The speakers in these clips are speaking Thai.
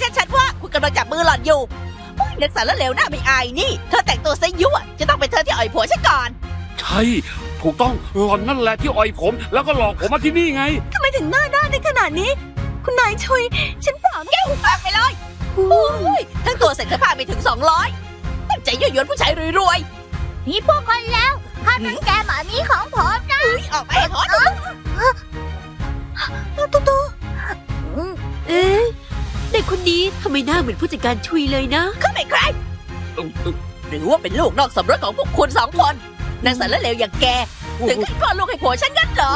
เห็นชัดๆว่าคุณกำลังจับมือหล่อนอยู่โอ้ยนักสารเลวหน้าไม่อายนี่ เธอแต่งตัวซะยั่วจะต้องเป็นเธอที่อ่อยผัวฉันก่อน ใช่ ถูกต้องหล่อนนั่นแหละที่อ่อยผม แล้วก็หลอกผมมาที่นี่ไงทำไมถึงหน้าด้านได้ขนาดนี้ คุณนายชุยฉันเปล่านะแก้วปากไปเลยโอ้ยทั้งตัวใส่เสื้อผ้าไปถึง200ตั้งใจยั่วยวนผู้ชายรวยมีพวกคนแล้วข้าเป็นแกหมามีของผมนะๆเฮ้ยออกไปให้หอดูตุ๊ตูเอ๊ะเด็ก คนนี้ทำไมหน้าเหมือนผู้จัดการชุยเลยนะ เขาเป็นใคร หรือว่าเป็นลูกนอกสมรสของพวกคุณสองคน นางสารเลวอย่างแก ถึงขั้นคลอดลูกให้ผัวฉันงั้นเหรอ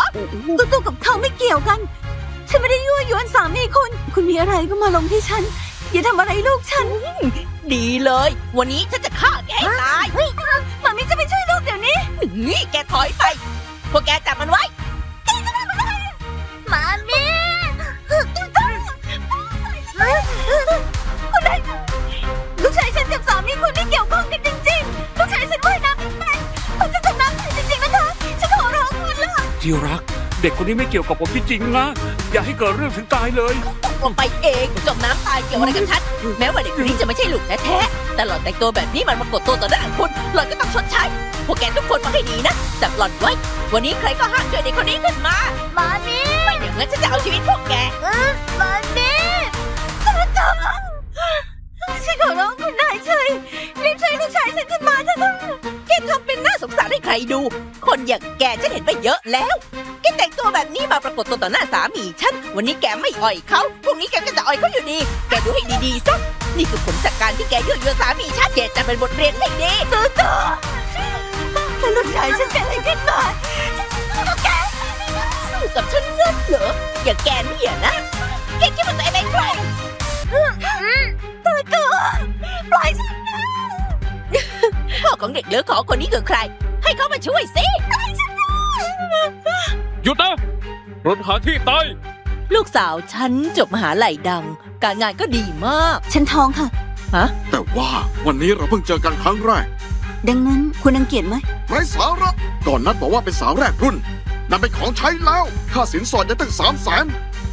ตุ๊ตูกับเขาไม่เกี่ยวกัน ฉันไม่ได้ยั่วยวนสามีคุณ คุณมีอะไรก็มาลงที่ฉัน อย่าทำอะไรลูกฉัน ดีเลย วันนี้ฉันจะฆ่าแกให้ตายหมามิจะไปช่วยลูกเดี๋ยวนี้ นี่แกถอยไป พวกแกจับมันไว้ คุณนายลูกชายฉันกับสามีคุณไม่เกี่ยวข้องกันจริงๆ ลูกชายฉันว่ายน้ำไม่เป็นเขาจะจมน้ำตายจริงๆนะคะ ฉันขอร้องคุณละที่รัก เด็กคนนี้ไม่เกี่ยวกับผมจริงๆนะ อย่าให้เกิดเรื่องถึงตายเลยลงไปเองจมน้ำตายเกี่ยวอะไรกับฉันแม้ว่าเด็กคนนี้จะไม่ใช่ลูกแท้ๆแต่หล่อนแต่งตัวแบบนี้มันมากดตัวต่อหน้าคุณหล่อนก็ต้องชดใช้พวกแกทุกคนมาให้ดีนะจับหล่อนไว้ วันนี้ใครก็ห้ามช่วยเด็กคนนี้ขึ้นมาหมามีไม่อย่างนั้นฉันจะเอาชีวิตพวกแกหมามี ฉันขอร้องคุณนายช่วยรีบช่วยลูกชายฉันขึ้นมาเถอะค่ะแกทำเป็นน่าสงสารให้ใครดู คนอย่างแกฉันเห็นไปเยอะแล้วแกแต่งตัวแบบนี้มาปรากฏตัวต่อหน้าสามีฉัน วันนี้แกไม่อ่อยเขาพรุ่งนี้แกก็จะอ่อยเขาอยู่ดี แกดูให้ดีๆซะนี่คือผลจากการที่แกยั่วยวนสามีฉันแกจะเป็นบทเรียนให้ดีตุ๊ตูถ้าลูกชายฉันเป็นอะไรขึ้นมาฉันจะสู้กับแกสู้กับฉันเงินเหรออย่าแกเนี่ยนะแกคิดว่าตัวเองเป็นใคร ตุ๊ตูปล่อยฉันพ่อของเด็กเหลือขอคนนี้คือใคร ให้เขามาช่วยสิหยุดนะรถหาที่ตายลูกสาวฉันจบมหาลัยดัง การงานก็ดีมาก ฉันท้องค่ะแต่ว่าวันนี้เราเพิ่งเจอกันครั้งแรก ดังนั้นคุณรังเกียจไหมไร้สาระ ก่อนนัดบอกว่าเป็นสาวแรกรุ่นนั่นเป็นของใช้แล้ว ค่าสินสอดยังตั้งสามแสน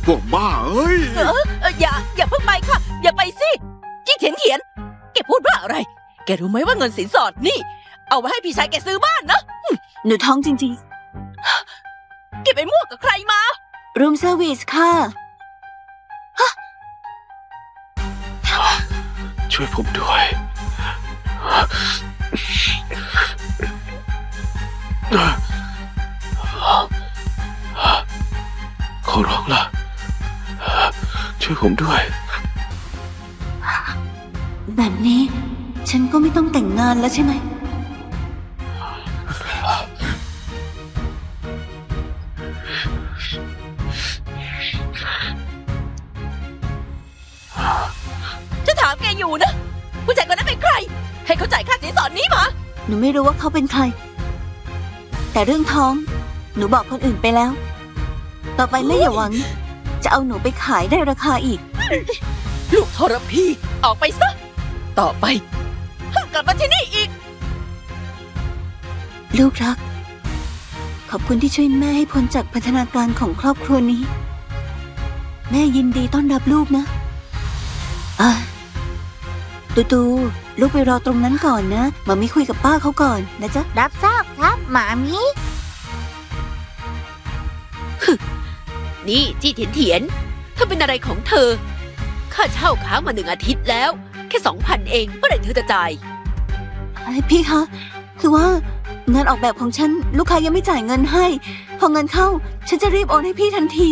พวกบ้าเอ้ย เออเอออย่า อย่าเพิ่งไปค่ะ อย่าไปสิจี้เถียนเถียนแกพูดว่าอะไร แกรู้ไหมว่าเงินสินสอดนี่ เอาไว้ให้พี่ชายแกซื้อบ้านนะหนูท้องจริงแกไปมั่วกับใครมา ๆ รูมเซอร์วิสค่ะ ช่วยผมด้วย ขอร้องล่ะ ช่วยผมด้วย แบบนี้ ฉันก็ไม่ต้องแต่งงานแล้วใช่ไหมจะถามแกอยู่นะ ผู้ชายคนนั้นเป็นใคร ให้เขาจ่ายค่าสินสอดนี้มาหนูไม่รู้ว่าเขาเป็นใคร แต่เรื่องท้อง หนูบอกคนอื่นไปแล้ว ต่อไปแม่อย่าหวัง จะเอาหนูไปขายได้ราคาอีก ลูกทรพีออกไปซะ ต่อไปห้ามกลับมาที่นี่อีก ลูกรัก ขอบคุณที่ช่วยแม่ให้พ้นจากพัฒนาการของครอบครัวนี้ แม่ยินดีต้อนรับลูกนะอะตูตู ลูกไปรอตรงนั้นก่อนนะมามีคุยกับป้าเขาก่อนนะจ๊ะ รับทราบครับหมามี นี่จี้เถียนเถียนเธอเป็นอะไรของเธอ ค่าเช่าค้างมาหนึ่งอาทิตย์แล้ว แค่สองพันเองเมื่อไหร่เธอจะจ่ายไอ้พี่คะ คือว่างานออกแบบของฉันลูกค้ายังไม่จ่ายเงินให้ พอเงินเข้า ฉันจะรีบโอนให้พี่ทันที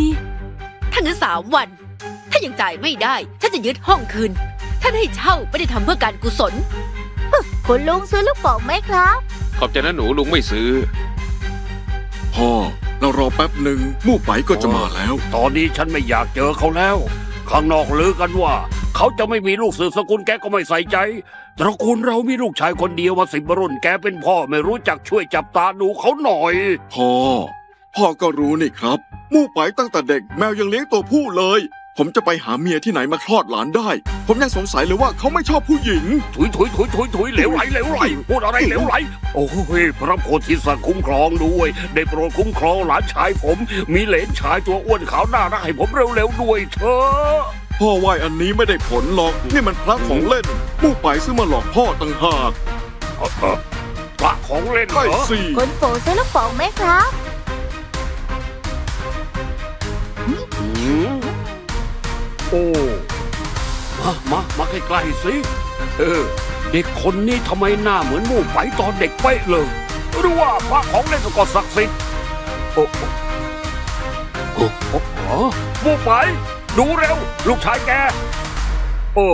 ถ้างั้นสามวัน ถ้ายังจ่ายไม่ได้ ฉันจะยึดห้องคืนท่านให้เช่าไม่ได้ทำเพื่อการกุศล คุณลุงซื้อลูกโป่งไหมครับ ขอบใจนะหนูลุงไม่ซื้อ พ่อ เรารอแป๊บหนึ่งมู่ไปก็จะมาแล้ว ตอนนี้ฉันไม่อยากเจอเขาแล้ว ข้างนอกลือกันว่า เขาจะไม่มีลูกสืบสกุลแกก็ไม่ใส่ใจ ตระกูลเรามีลูกชายคนเดียวมาสิบรุ่นแกเป็นพ่อไม่รู้จักช่วยจับตาดูเขาหน่อย พ่อ พ่อก็รู้นี่ครับมู่ไปตั้งแต่เด็กแมวยังเลี้ยงตัวผู้เลย ผมจะไปหาเมียที่ไหนมาคลอดหลานได้ ผมยังสงสัยเลยว่าเขาไม่ชอบผู้หญิง ถุยถุยถุยถุยถุยเหลวไหลเหลวไหลพูดอะไรเหลวไหล โอ้ยพระโพธิสัตว์คุ้มครองด้วย ได้โปรดคุ้มครองหลานชายผม มีเหลนชายตัวอ้วนขาวน่ารักให้ผมเร็วๆด้วยเถอะพ่อไหวอันนี้ไม่ได้ผลหรอก นี่มันพระของเล่นมู่ไปซื้อมาหลอกพ่อต่างหากเออเออพระของเล่นเหรใช่อสิคุณปู่ซื้อลูกโป่งไหมครับ อืม โอ้มามามาใกล้ๆสิ เออ เด็กคนนี้ทำไมหน้าเหมือนหมู่ไปตอนเด็กเป๊ะเลย หรือว่าพระของเล่นก็ศักดิ์สิทธิ์โอ้โอ้โอ้โอ้โอ้หมู่ไปดูเร็ว ลูกชายแก โอ้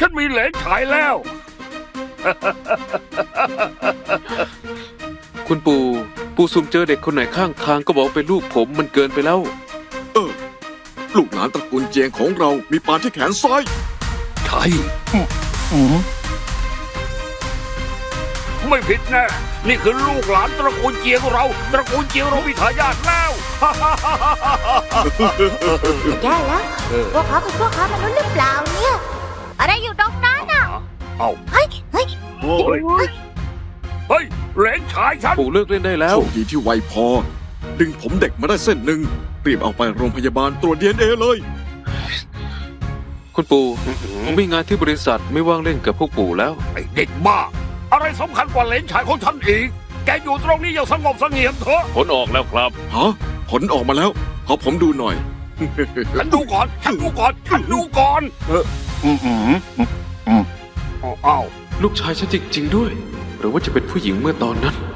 ฉันมีเหลนฉายแล้ว คุณปู่ ปู่ซุมเจอเด็กคนไหนข้างทางก็บอกเป็นลูกผมมันเกินไปแล้ว ลูกหลานตระกูลเจียงของเรามีปานที่แขนซ้าย ใช่ไม่ผิดแน่นี่คือลูกหลานตระกูลเจียงเรา ตระกูลเจียงเรามีทายาทแล้ว แย่แล้วเออ พวกเขาเป็นพวกค้ามนุษย์หรือเปล่าเนี่ย อะไรอยู่ตรงนั้นน่ะเอาเฮ้ยเฮ้ยโอ้ยเฮ้ยเหลนชายฉัน ปู่เลิกเล่นได้แล้ว โชคดีที่ไวพอ ดึงผมเด็กมาได้เส้นหนึ่งรีบเอาไปโรงพยาบาลตรวจดีเอ็นเอเลย คุณปู่ผมมีงานที่บริษัทไม่ว่างเล่นกับพวกปู่แล้ว ไอเด็กบ้า อะไรสำคัญกว่าเหลนชายของฉันอีก แกอยู่ตรงนี้อย่างสงบเสงี่ยมเถอะผลออกแล้วครับ ฮะ ผลออกมาแล้ว ขอผมดูหน่อย ฉันดูก่อน ฉันดูก่อน ฉันดูก่อนเอออืมอืมอืมอืมอ้าว ลูกชายฉันจริงๆด้วย หรือว่าจะเป็นผู้หญิงเมื่อตอนนั้นดู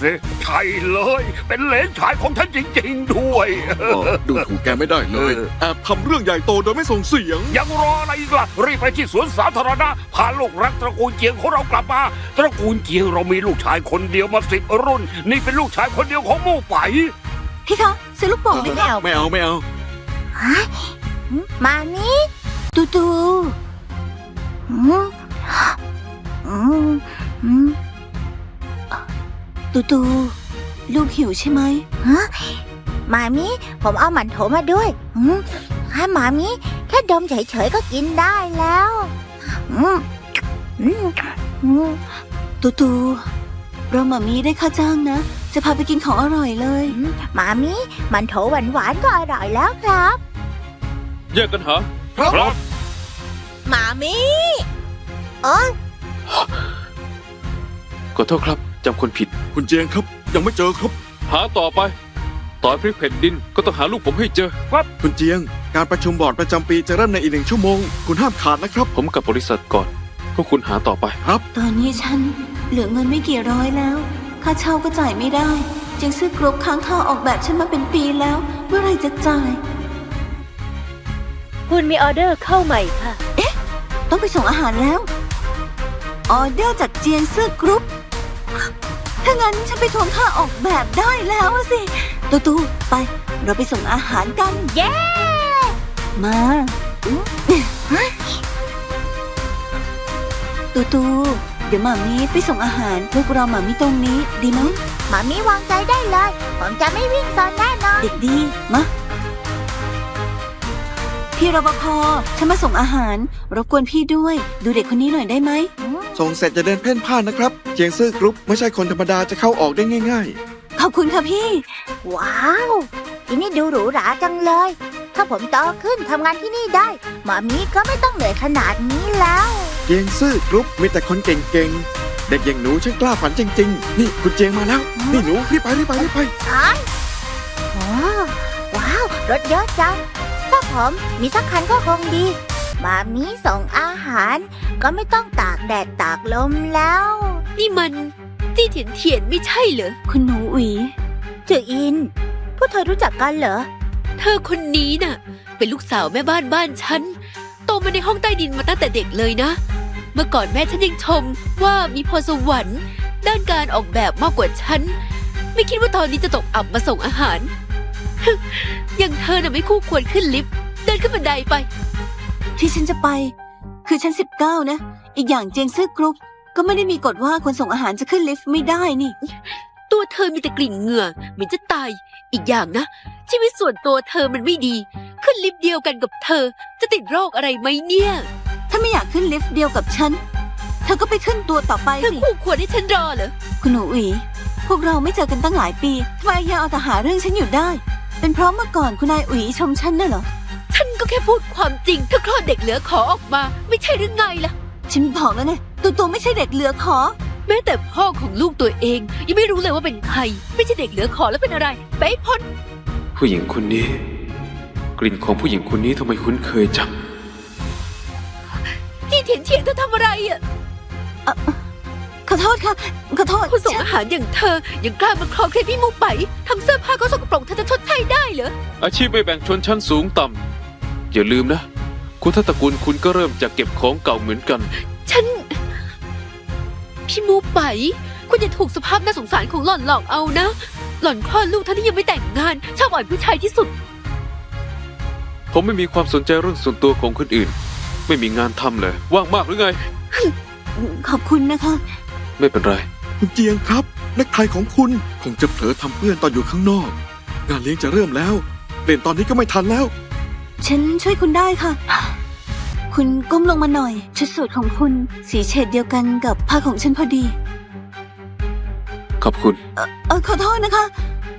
สิใช่เลย เป็นเหลนชายของฉันจริงๆด้วยเออดูถูกแกไม่ได้เลยเออ แอบทำเรื่องใหญ่โตโดยไม่ส่งเสียง ยังรออะไรอีกล่ะ รีบไปที่สวนสาธารณะพาลูกรักตระกูลเจียงของเรากลับมา ตระกูลเจียงเรามีลูกชายคนเดียวมาสิบรุ่น นี่เป็นลูกชายคนเดียวของหมู่ไป พี่คะซื้อลูกโป่งไหมไม่เอาไม่เอาไม่เอามานี่ตูตูอืมอืมอืม ตูตูลูกหิวใช่ไหมฮะมามิผมเอาหมันโถมาด้วยอืมให้มามิแค่ดมเฉยๆก็กินได้แล้วอืมอืมอืมตูตูเราหมามีได้ค่าจ้างนะ จะพาไปกินของอร่อยเลยอืมมามิหมันโถหวานๆก็อร่อยแล้วครับ แยกกันหาครับ หมามีขอโทษครับ จำคนผิด คุณเจียงครับ ยังไม่เจอครับ หาต่อไป ต่อยพริกแผ่นดินก็ต้องหาลูกผมให้เจอคุณเจียง การประชุมบอร์ดประจำปีจะเริ่มในอีกหนึ่งชั่วโมง คุณห้ามขาดนะครับ ผมกับบริษัทก่อน พวกคุณหาต่อไปตอนนี้ฉันเหลือเงินไม่กี่ร้อยแล้ว ค่าเช่าก็จ่ายไม่ได้ จึงซื้อกรุ๊ปค้างค่าออกแบบฉันมาเป็นปีแล้ว เมื่อไหรจะจ่าย คุณมีออเดอร์เข้าใหม่ค่ะ ต้องไปส่งอาหารแล้ว ออเดอร์จากเจียนซื่อกรุ๊ป ถ้างั้นฉันไปทวงค่าออกแบบได้แล้วอะสิ ตูตูไป เราไปส่งอาหารกัน เย้ มาตูตู เดี๋ยวหมามีไปส่งอาหารพวกเราหมามีตรงนี้ดีไหมมามิวางใจได้เลย ผมจะไม่วิ่งซอนแน่นอน เด็กดี มาพี่รปภฉันมาส่งอาหาร รบกวนพี่ด้วย ดูเด็กคนนี้หน่อยได้ไหม ส่งเสร็จจะเดินเพ่นพ่านนะครับ เจียงซื่อกรุ๊ปไม่ใช่คนธรรมดาจะเข้าออกได้ง่าย ขอบคุณค่ะพี่ ว้าวที่นี่ดูหรูหราจังเลย ถ้าผมโตขึ้นทำงานที่นี่ได้หมามีก็ไม่ต้องเหนื่อยขนาดนี้แล้ว ๆ เจียงซื่อกรุ๊ปมีแต่คนเก่งๆ เด็กอย่างหนูช่างกล้าฝันจริง ๆ นี่คุณเจียงมาแล้ว นี่หนูรีบไปรีบไปรีบไป อ้ายโอ้ว้าว รถเยอะจัง ถ้าผมมีสักคันก็คงดีห มามีส่งอาหาร ก็ไม่ต้องตากแดดตากลมแล้ว นี่มันจี้เถียนเถียนไม่ใช่เหรอ คุณหนูหวีจืออิน พวกเธอรู้จักกันเหรอ เธอคนนี้น่ะ เป็นลูกสาวแม่บ้านบ้านฉัน โตมาในห้องใต้ดินมาตั้งแต่เด็กเลยนะ เมื่อก่อนแม่ฉันยังชมว่ามีพรสวรรค์ ด้านการออกแบบมากกว่าฉัน ไม่คิดว่าตอนนี้จะตกอับมาส่งอาหารอย่างเธอน่ะไม่คู่ควรขึ้นลิฟต์ เดินขึ้นบันไดไป ที่ฉันจะไป คือชั้นสิบเก้านะ อีกอย่างเจียงซื่อกรุ๊ปก็ไม่ได้มีกฎว่าคนส่งอาหารจะขึ้นลิฟต์ไม่ได้นี่ ตัวเธอมีแต่กลิ่นเหงื่อเหมือนจะตาย อีกอย่างนะ ชีวิตส่วนตัวเธอมันไม่ดี ขึ้นลิฟต์เดียวกันกับเธอ จะติดโรคอะไรไหมเนี่ย ถ้าไม่อยากขึ้นลิฟต์เดียวกับฉัน เธอก็ไปขึ้นตัวต่อไปเธอสิคู่ควรให้ฉันรอเหรอ คุณหนูหวีพวกเราไม่เจอกันตั้งหลายปีทำไมยังเอาแต่หาเรื่องฉันอยู่ได้ เป็นเพราะเมื่อก่อนคุณนายอุ๋ยชมฉันน่ะเหรอ ฉฉันก็แค่พูดความจริงถ้าคลอดเด็กเหลือขอออกมา ไม่ใช่หรือไงล่ะ ฉันบอกแล้วไงตูตูไม่ใช่เด็กเหลือขอ แม้แต่พ่อของลูกตัวเอง ยังไม่รู้เลยว่าเป็นใคร ไม่ใช่เด็กเหลือขอแล้วเป็นอะไร ไปให้พ้นผู้หญิงคนนี้ กลิ่นของผู้หญิงคนนี้ทำไมคุ้นเคยจังที่เถียงเถียงเธอทำอะไรอะขอโทษค่ะขอโทษคนส่งฉันอาหารอย่างเธอ ยังกล้ามาคลอเคลมพี่มูไปทำเสื้อผ้าก็สกปรกเธอจะชดใช้ได้เหรออาชีพไม่แบ่งชนชั้นสูงต่ำ อย่าลืมนะ คุณทัตตระกูลคุณก็เริ่มจากเก็บของเก่าเหมือนกัน ฉัน พี่มูไป คุณจะถูกสภาพน่าสงสารของหล่อนหลอกเอานะ หล่อนคลอดลูกท่านที่ยังไม่แต่งงานชอบอ่อยผู้ชายที่สุด ผมไม่มีความสนใจเรื่องส่วนตัวของคนอื่น ไม่มีงานทำเลย ว่างมากหรือไง ขอบคุณนะคะ ไม่เป็นไร คุณเจียงครับนักไทยของคุณคงจะเผลอทำเพื่อนตอนอยู่ข้างนอก งานเลี้ยงจะเริ่มแล้วเล่นตอนนี้ก็ไม่ทันแล้ว ฉันช่วยคุณได้ค่ะ คุณก้มลงมาหน่อย ชุดสูทของคุณสีเฉดเดียวกันกับผ้าของฉันพอดี ขอบคุณเออขอโทษนะคะ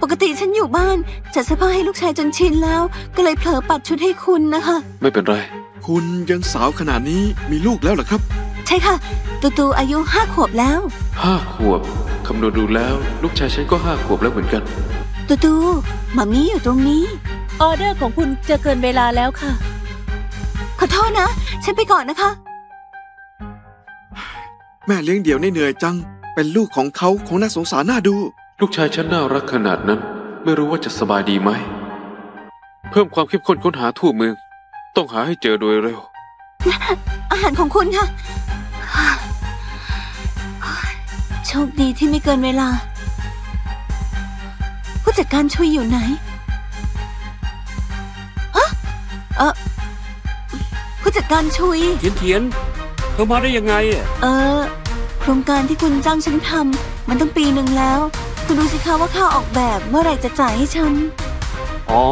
ปกติฉันอยู่บ้าน จัดเสื้อผ้าให้ลูกชายจนชินแล้ว ก็เลยเผลอปัดชุดให้คุณนะคะ ไม่เป็นไร คุณยังสาวขนาดนี้มีลูกแล้วเหรอครับใช่ค่ะ ตูตูอายุห้าขวบแล้ว ห้าขวบ คำนวณดูแล้ว ลูกชายฉันก็ห้าขวบแล้วเหมือนกัน ตูตูหมามีอยู่ตรงนี้ ออเดอร์ของคุณจะเกินเวลาแล้วค่ะ ขอโทษนะ ฉันไปก่อนนะคะ แม่เลี้ยงเดี่ยวนี่เหนื่อยจัง เป็นลูกของเขาคงน่าสงสารน่าดู ลูกชายฉันน่ารักขนาดนั้น ไม่รู้ว่าจะสบายดีไหม เพิ่มความเข้มข้นค้นหาทั่วเมือง ต้องหาให้เจอโดยเร็ว อาหารของคุณค่ะ โชคดีที่ไม่เกินเวลา ผู้จัดการช่วยอยู่ไหน เออผู้จัดการชุย เทียนเทียนเธอมาได้ยังไงอะเออ โครงการที่คุณจ้างฉันทำมันต้องปีหนึ่งแล้ว คุณดูสิคะว่าค่าออกแบบเมื่อไหร่จะจ่ายให้ฉัน อ๋อ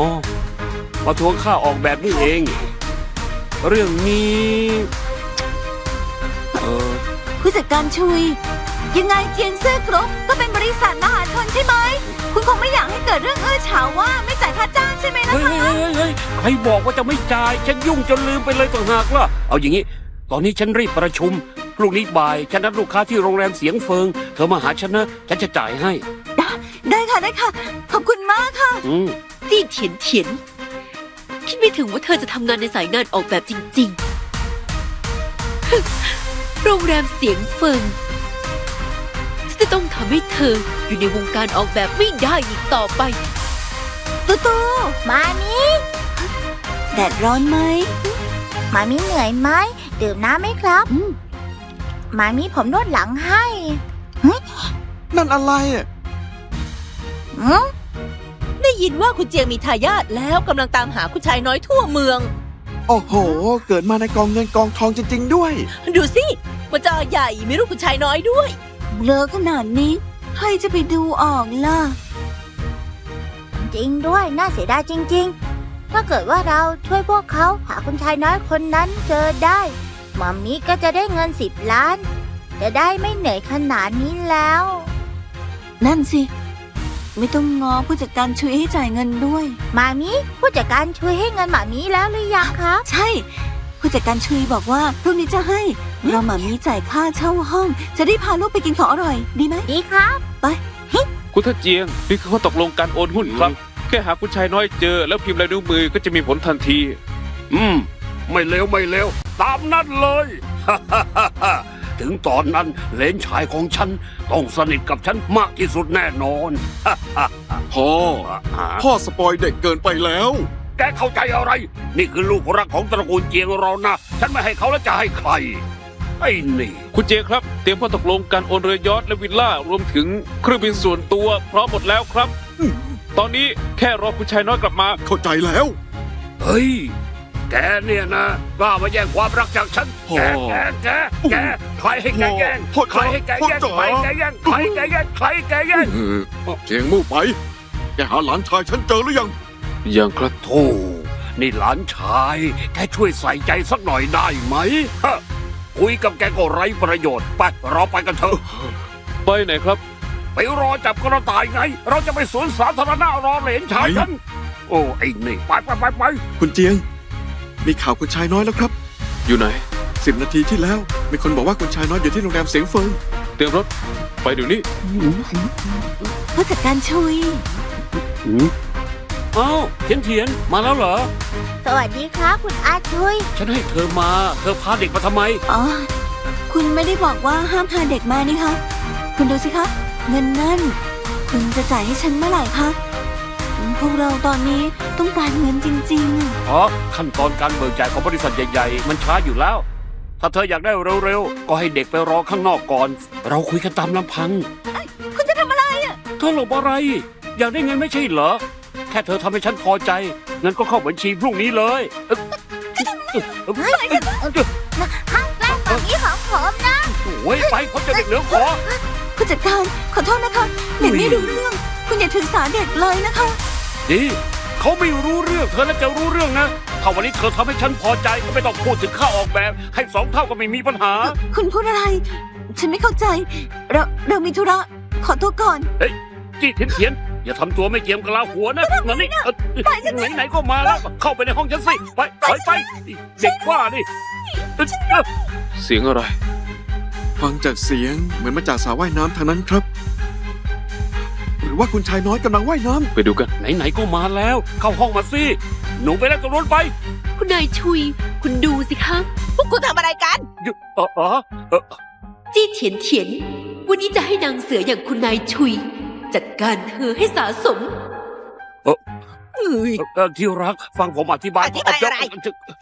มาทวงค่าออกแบบนี่เอง เรื่องนี้ เออ ผู้จัดการชุย ยังไงเจียนเสื้อกรุ๊ปก็เป็นบริษัทมหาชนใช่ไหม คุณคงไม่อยากให้เกิดเรื่องอื้อฉาวว่าไม่จ่ายค่าจ้างใช่ไหมล่ะเฮ้ยคะ เฮ้ยเฮ้ยเฮ้ยใครบอกว่าจะไม่จ่าย ฉันยุ่งจนลืมไปเลยต่างหากล่ะ เอาอย่างนี้ ตอนนี้ฉันรีบประชุม พรุ่งนี้บ่าย ฉันนัดลูกค้าที่โรงแรมเสียงเฟิง เธอมาหาฉันนะ ฉันจะจ่ายให้ ได้ค่ะได้ค่ะ ขอบคุณมากค่ะ อืม จี้เถียนเถียน คิดไม่ถึงว่าเธอจะทำงานในสายงานออกแบบจริงๆ โรงแรมเสียงเฟิงฉัน จะต้องทำให้เธออยู่ในวงการออกแบบไม่ได้อีกต่อไป ตูตูมามิแดดร้อนไหม มามิเหนื่อยไหมดื่มน้ำไหมครับ อืม มามิผมนวดหลังให้นั่นอะไรอะอืมได้ยินว่าคุณเจียงมีทายาทแล้วกำลังตามหาคุณชายน้อยทั่วเมือง โอ้โห เกิดมาในกองเงินกองทองจริง ๆ ด้วย ดูสิว่าจอใหญ่มีรูปคุณชายน้อยด้วย เบลอขนาดนี้ ใครจะไปดูออกล่ะ จริงด้วยน่าเสียดายจริง ๆ ถ้าเกิดว่าเราช่วยพวกเขาหาคุณชายน้อยคนนั้นเจอได้หมามิก็จะได้เงินสิบล้าน จะได้ไม่เหนื่อยขนาดนี้แล้ว นั่นสิ ไม่ต้องง้อผู้จัดการช่วยให้จ่ายเงินด้วยหมามิผู้จัดการช่วยให้เงินหมามิแล้วหรือยังครับ ใช่ ผู้จัดการชุยบอกว่าพรุ่งนี้จะให้ เราหมามีจ่ายค่าเช่าห้อง จะได้พาลูกไปกินของอร่อย ดีไหมดีครับคุณทัดเจียง นี่คือข้อตกลงการโอนหุ้นครับ แค่หาคุณชายน้อยเจอ แล้วพิมพ์ลายนิ้วมือก็จะมีผลทันที อืม ไม่เลวไม่เลวตามนั้นเลย ถึงตอนนั้นเลนชายของฉัน ต้องสนิทกับฉันมากที่สุดแน่นอน พ่อ พ่อสปอยเด็กเกินไปแล้ว แกเข้าใจอะไร นี่คือลูกรักของตระกูลเจียงเรานะ ฉันไม่ให้เขาแล้วจะให้ใคร ไอ้นี่ คุณเจครับ เตรียมข้อตกลงการโอนเรือยอชต์และวิลล่ารวมถึงเครื่องบินส่วนตัวพร้อมหมดแล้วครับ ตอนนี้แค่รอคุณชายน้อยกลับมา เข้าใจแล้ว เฮ้ย แกเนี่ยนะกล้ามาแย่งความรักจากฉันพ่อแกแกแกแกใครให้แกแย่งพ่อใครให้แกแย่งพ่อจ๋าใครแกแย่งใครแกแย่งใครแกแย่ง เออเจียงมู่ไป แกหาหลานชายฉันเจอหรือยัง อย่างครับโธ่นี่หลานชาย แกช่วยใส่ใจสักหน่อยได้ไหมฮะคุยกับแกก็ไร้ประโยชน์ไปเราไปกันเถอะ ไปไหนครับ ไปรอจับกระต่ายไง เราจะไปสวนสาธารณะรอเหรนชายฉันโอ้ไอ้นี่ไปไปไปไปคุณเจียง มีข่าวคุณชายน้อยแล้วครับ อยู่ไหนสิบนาทีที่แล้ว มีคนบอกว่าคุณชายน้อยอยู่ที่โรงแรมเสียงเฟิงเตรียมรถ ไปเดี๋ยวนี้ผู้จัดการชุยเอ้าเทียนเทียนมาแล้วเหรอ สวัสดีครับคุณอาชุย ฉันให้เธอมา เธอพาเด็กมาทำไม อ๋อ คุณไม่ได้บอกว่าห้ามพาเด็กมานี่คะ คุณดูสิคะ เงินนั่น คุณจะจ่ายให้ฉันเมื่อไหร่คะ พวกเราตอนนี้ต้องการเงินจริงๆอะเพราะขั้นตอนการเบิกจ่ายของบริษัทใหญ่ๆ มันช้าอยู่แล้ว ถ้าเธออยากได้เร็วๆ ก็ให้เด็กไปรอข้างนอกก่อน เราคุยกันตามลำพังคุณจะทำอะไรอะเธอหลบอะไร อยากได้เงินไม่ใช่เหรอแค่เธอทำให้ฉันพอใจ งั้นก็เข้าบัญชีพรุ่งนี้เลยเอ่อเอ่อเอ่อห้ามแกล้งแบบนี้ของผมนะ โอ้ยไปผมจะเด็กเหลือขอ ผู้จัดการขอโทษนะคะเด็กไม่รู้เรื่อง คุณอย่าถือสาเด็กเลยนะคะ ดีเขาไม่รู้เรื่องเธอน่าจะรู้เรื่องนะถ้าวันนี้เธอทำให้ฉันพอใจก็ไม่ต้องพูดถึงค่าออกแบบ ให้สองเท่าก็ไม่มีปัญหา คุณพูดอะไร ฉันไม่เข้าใจ เราเรามีธุระขอตัวก่อนจี้เทียนเทียน อย่าทำตัวไม่เจียมกะลาหัวนะมานี่เอ่อไหนไหนๆก็มาแล้ว เข้าไปในห้องฉันสิ ไปถอยไปเด็กว่านี่เอ่อเอ่อเสียงอะไร ฟังจากเสียงเหมือนมาจากสระว่ายน้ำทางนั้นครับ หรือว่าคุณชายน้อยกำลังว่ายน้ำไปดูกัน ไหนๆก็มาแล้ว เข้าห้องมาสิหนูไปแล้วกับรถไปคุณนายชุย คุณดูสิคะ พวกคุณทำอะไรกัน หยุดเออเออเออจี้เถียนเถียน วันนี้จะให้นางเสืออย่างคุณนายชุย จัดการเธอให้สาสมเอ้ย เออที่รักฟังผมอธิบายอธิบายอะไร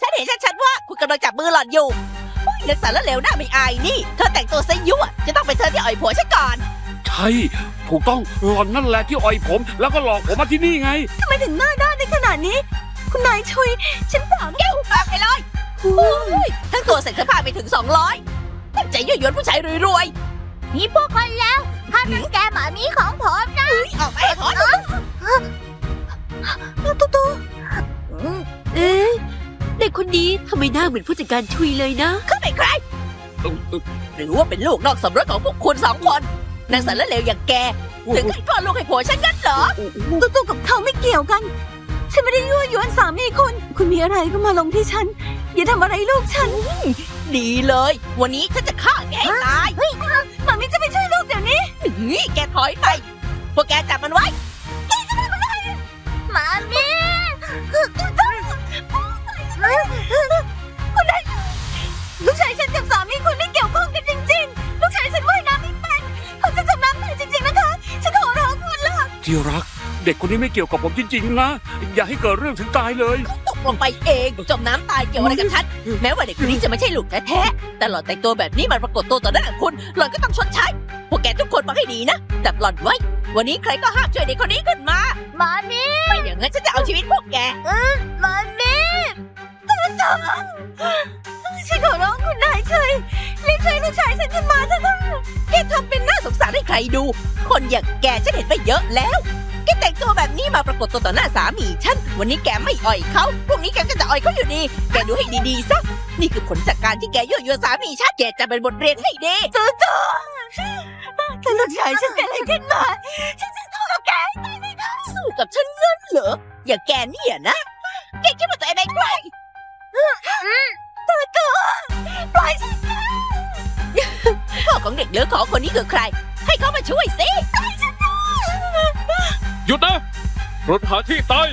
ฉันเห็นชัดๆว่าคุณกำลังจับมือหล่อนอยู่โอ้ยนักสารละเลวหน้าไม่อายนี่ เธอแต่งตัวซะยั่วจะต้องเป็นเธอที่อ่อยผัวฉันก่อนใช่ถูกต้องหล่อนนั่นแหละที่อ่อยผม แล้วก็หลอกผมมาที่นี่ไง ทำไมถึงหน้าด้านในขนาดนี้ คุณนายชุยฉันเปล่านะแก้วปากไปเลยโอ้ยทั้งตัวใส่เสื้อผ้าไปถึง200ตั้งใจยั่วยวนผู้ชายรวยมีพวกคนแล้ว ห้ามรังแกหมามีของผมนะๆเฮ้ยออกไปให้พ้นตุ๊ตูเอ๊ะเด็กคนนี้ทำไมหน้าเหมือนผู้จัดการชุยเลยนะเขาเป็นใคร หรือว่าเป็นลูกนอกสมรสของพวกคุณสองคนนางสารละเลวอย่างแกถึงให้พ่อลูกให้ผัวฉันงั้นเหรอตุ๊ตูกับเขาไม่เกี่ยวกัน ฉันไม่ได้ยั่วยวนสามีคุณ คุณมีอะไรก็มาลงที่ฉัน อย่าทำอะไรลูกฉัน ดีเลย วันนี้ฉันจะฆ่าแกให้ตาย นี้นี่แกถอยไป พวกแกจับมันไว้หมามีลูกชายฉันกับสามีคุณไม่เกี่ยวข้องกันจริง ๆ ลูกชายฉันว่ายน้ำไม่เป็นเขาจะจมน้ำตายจริง ๆ นะคะ ฉันขอร้องคุณละที่รัก เด็กคนนี้ไม่เกี่ยวกับผมจริงๆนะ อย่าให้เกิดเรื่องถึงตายเลยตก ลงไปเอง จมน้ำตายเกี่ยวอะไรกับฉัน แม้ว่าเด็กคนนี้จะไม่ใช่ลูกแท้ๆ แต่หล่อนแต่งตัวแบบนี้มันปรากฏตัวต่อหน้าคุณ หล่อนก็ต้องชดใช้ พวกแกทุกคนฟังให้ดีนะจับหล่อนไว้ วันนี้ใครก็ห้ามช่วยเด็กคนนี้ขึ้นมาหมามีไม่อย่างนั้นฉันจะเอาชีวิตพวกแกหมามีฉันขอร้องคุณนายช่วยรีบช่วยลูกชายฉันขึ้นมาเถอะค่ะ แกทำเป็นน่าสงสารให้ใครดู คนอย่างแกฉันเห็นไปเยอะแล้ว แกแต่งตัวแบบนี้มาปรากฏตัวต่อหน้าสามีฉัน วันนี้แกไม่อ่อยเขาพรุ่งนี้แกก็จะอ่อยเขาอยู่ดี แกดูให้ดีๆซะ นี่คือผลจากการที่แกยั่วยวนสามีฉัน แกจะเป็นบทเรียนให้ดีตุ๊ตูถ้าลูกชายฉันเป็นอะไรขึ้นมา ฉันจะสู้กับแกสู้กับฉันเงินเหรอ อย่าแกเนี่ยนะ แกคิดว่าตัวเองเป็นใครปล่อยฉันพ่ อของเด็กเหลือขอคนนี้คือใคร ให้เขามาช่วยสิ หยุดนะรถหาที่ตาย